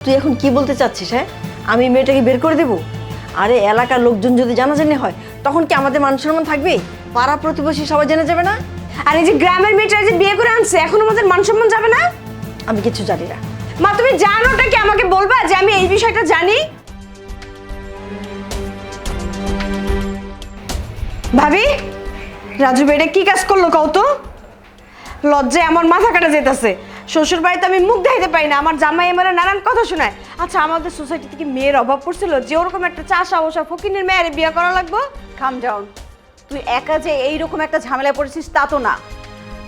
তুই এখন কি বলতে চাচ্ছিস হ্যাঁ? আমি মেয়েটাকে বের করে দেব? আরে এলাকার লোকজন যদি জানাজানি হয় তখন কি আমাদের মান সম্মান থাকবে পাড়া প্রতিবেশী সবাই জেনে যাবে না? আর এই যে গ্রামের মেয়েটা যে বিয়ে করে আনছে এখন আমাদের মান সম্মান যাবে না? আমি কিছু জানি না। মা তুমি জানোটা কি আমাকে বলবা যে আমি এই বিষয়টা জানি? ভাবি রাজু বেড়ে কি কাজ করল কও তো? লজ্জায় আমার মাথা কাটা যেতেছে শ্বশুর বাড়িতে আমি মুখ দেখাইতে পারি না, আমার জামাই আমার নানান কথা শোনায়। আচ্ছা আমাদের সোসাইটিতে কি মেয়ের অভাব পড়ছিল? যে ওরকম একটা চাষা বসা ফকিনের মেয়ের বিয়ে করা লাগবো? কাম ডাউন তুই একা যে এইরকম একটা ঝামেলায় পড়েছিস, তা তো না।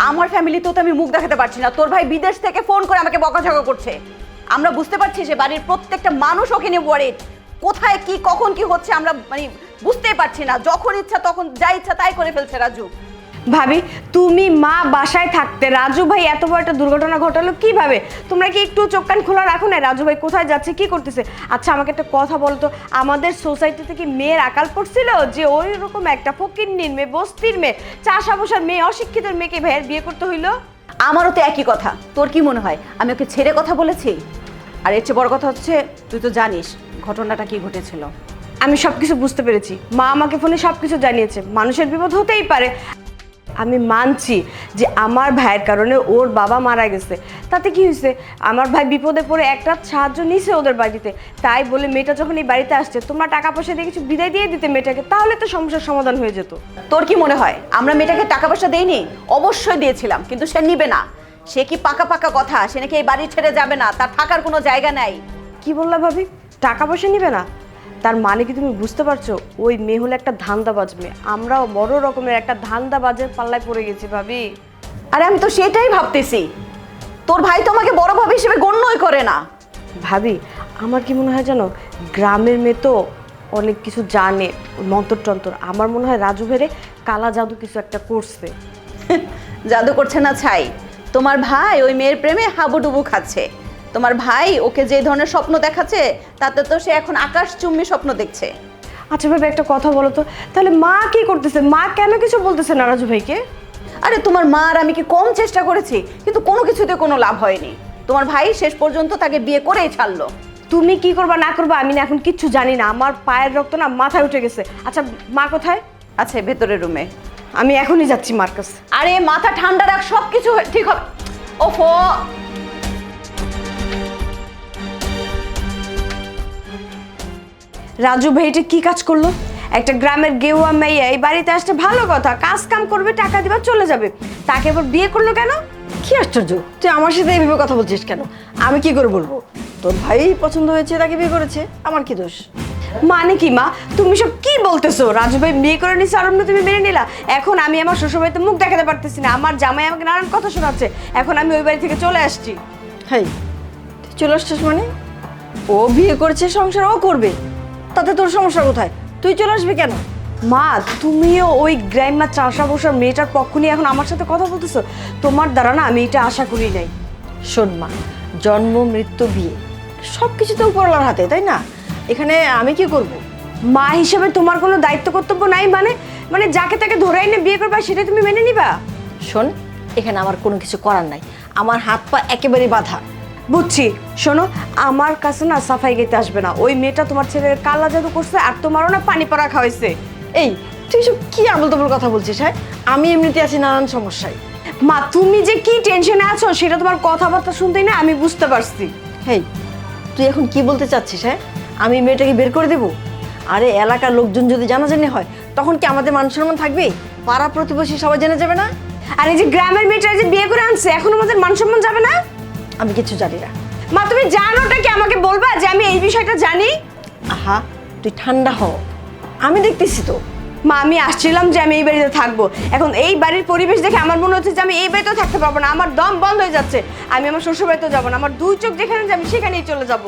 আমার ফ্যামিলি তো আমি মুখ দেখাতে পারছি না। তোর ভাই বিদেশ থেকে ফোন করে আমাকে বকাঝকা করছে। আমরা বুঝতে পারছি যে বাড়ির প্রত্যেকটা মানুষ ওকে ওয়ারিড কোথায় কি, কখন কি হচ্ছে, আমরা মানে বুঝতেই পারছি না। যখন ইচ্ছা, তখন যা ইচ্ছা তাই করে ফেলছে রাজু। ভাবি তুমি মা বাসায় থাকতে রাজু ভাই এত বড় একটা দুর্ঘটনা ঘটালো কীভাবে? তোমরা কি একটু চোখ কান খোলা রাখো না রাজু ভাই কোথায় যাচ্ছে কি করতেছে? আচ্ছা আমাকে একটা কথা বলতো আমাদের সোসাইটিতে কি মেয়ের আকাল পড়ছিল? যে ওই রকম একটা ফকিন্নির মেয়ে বস্তির মেয়ে চাষা বসার মেয়ে অশিক্ষিত মেয়েকে ভাইয়ের বিয়ে করতে হইল? আমারও তো একই কথা। তোর কি মনে হয়? আমি ওকে ছেড়ে কথা বলেছি? আর এর চেয়ে বড় কথা হচ্ছে তুই তো জানিস ঘটনাটা কি ঘটেছিল। আমি সব কিছু বুঝতে পেরেছি। মা আমাকে ফোনে সব কিছু জানিয়েছে। মানুষের বিপদ হতেই পারে। আমি মানছি যে আমার ভাইয়ের কারণে ওর বাবা মারা গেছে। তাতে কি হয়েছে? আমার ভাই বিপদে পড়ে একটা সাহায্য নিছে ওদের বাড়িতে। তাই বলে মেয়েটা যখন এই বাড়িতে আসছে তোমরা টাকা পয়সা দিয়ে কিছু বিদায় দিয়ে দিতে মেয়েটাকে তাহলে তো সমস্যার সমাধান হয়ে যেত। তোর কি মনে হয়? আমরা মেয়েটাকে টাকা পয়সা দেইনি? অবশ্যই দিয়েছিলাম কিন্তু সে নিবে না। সে কি পাকা পাকা কথা? সে নাকি এই বাড়ি ছেড়ে যাবে না? তার থাকার কোনো জায়গা নাই। কি বললা ভাবি? টাকা পয়সা নিবে না? তার মানে কি তুমি বুঝতে পারছ? ওই মেয়ে হলো একটা ধান্দাবাজ মেয়ে। আমরাও বড় রকমের একটা ধান্দাবাজের পাল্লায় পড়ে গেছি ভাবি। আরে আমি তো সেটাই ভাবতেছি। তোর ভাই তো আমাকে বড় ভাবে হিসেবে গণ্যই করে না। ভাবি আমার কি মনে হয় জানো? গ্রামের মেয়ে তো অনেক কিছু জানে মন্তর টন্তর আমার মনে হয় রাজু ভেরে কালা জাদু কিছু একটা করছে। জাদু করছে না ছাই। তোমার ভাই ওই মেয়ের প্রেমে হাবুডুবু খাচ্ছে। তোমার ভাই ওকে যে ধরনের স্বপ্ন দেখাচ্ছে তাতে তো সে এখন আকাশ চুম্বি স্বপ্ন দেখছে। আচ্ছা ভাবি একটা কথা বলো তো। তাহলে মা কি করতেছে? মা কেন কিছু বলতেছে না রাজু ভাইকে? আরে তোমার মা আর আমি কি কম চেষ্টা করেছি? কিন্তু কোনো কিছুতে কোনো লাভ হয়নি। তোমার ভাই শেষ পর্যন্ত তাকে বিয়ে করেই ছাড়লো। তুমি কি করবা না করবা আমি না এখন কিচ্ছু জানি না। আমার পায়ের রক্ত না মাথায় উঠে গেছে। আচ্ছা মা কোথায়? আছে ভেতরের রুমে আমি এখনই যাচ্ছি মার কাছে। আরে মাথা ঠান্ডা রাখ সব কিছু ঠিক হবে। ওফো! রাজু ভাইটা কি কাজ করল? একটা গ্রামের গেওয়া মেয়ে এই বাড়িতে আসতে ভালো কথা কাজ কাম করবে টাকা দিবা চলে যাবে। তাকে এবার বিয়ে করল কেন? কি আশ্চর্য তুই আমার সাথে এইভাবে কথা বলছিস কেন? আমি কি করে বলব? তোর ভাই পছন্দ হয়েছে তাকে বিয়ে করেছে আমার কি দোষ? মানে কি মা? তুমি সব কি বলতেছো? রাজু ভাই বিয়ে করে নিছে আর তুমি মেনে নিলা। এখন আমি আমার শ্বশুরবাড়িতে মুখ দেখাতে পারতেছি না আমার জামাই আমাকে নানান কথা শোনাচ্ছে। এখন আমি ওই বাড়ি থেকে চলে আসছি। হাই তুই চলে আসছিস মানে? ও বিয়ে করেছে সংসার ও করবে। তাতে তোর সমস্যা কোথায়? তুই চলে আসবি কেন? মা, তুমিও ওই গ্রাইমা চাষা বসার মেয়েটার পক্ষ নিয়ে এখন আমার সাথে কথা বলতেছো? তোমার দ্বারা না আমি এটা আশা করি নাই। শোন মা, জন্ম, মৃত্যু, বিয়ে সব কিছু তো উপরওয়ালার হাতে, তাই না? এখানে আমি কি করব? মা হিসেবে তোমার কোনো দায়িত্ব কর্তব্য নাই মানে মানে যাকে তাকে ধরে এনে বিয়ে করবা সেটা তুমি মেনে নিবা? শোন, এখানে আমার কোনো কিছু করার নাই। আমার হাত পা একেবারে বাঁধা। বুঝছি। শোনো আমার কাছে না সাফাই গেতে আসবে না। ওই মেয়েটা তোমার ছেলের কালা জাদু করছে আর তোমারও না পানি পড়া খাওয়াইছে। এই তুই সব কি আবল তাবল কথা বলছিস হ্যাঁ? আমি এমনিতে আছি নানান সমস্যায়। মা তুমি যে কি টেনশনে আছো সেটা তোমার কথাবার্তা শুনতেই না আমি বুঝতে পারছি। হেই তুই এখন কি বলতে চাচ্ছিস হ্যাঁ? আমি মেয়েটাকে বের করে দেবো? আরে এলাকার লোকজন যদি জানাজানি হয় তখন কি আমাদের মান সম্মান থাকবে? পাড়া প্রতিবেশী সবাই জেনে যাবে না? আর এই যে গ্রামের মেয়েটা যে বিয়ে করে আনছে এখন আমাদের মান সম্মান যাবে না? আমি কিছু জানি না। মা, তুমি জানোটা কি আমাকে বলবা যে আমি এই বিষয়টা জানি? আহা, তুই ঠান্ডা হও আমি দেখতেছি তো। মা, আমি আসছিলাম যে আমি এই বাড়িতে থাকব। এখন এই বাড়ির পরিবেশ দেখে আমার মনে হচ্ছে যে আমি এই বাড়িতেও থাকতে পারব না। আমার দম বন্ধ হয়ে যাচ্ছে। আমি আমার শ্বশুর বাড়িতেও যাব না। আমার দুই চোখ যেখানে যে আমি সেখানেই চলে যাব।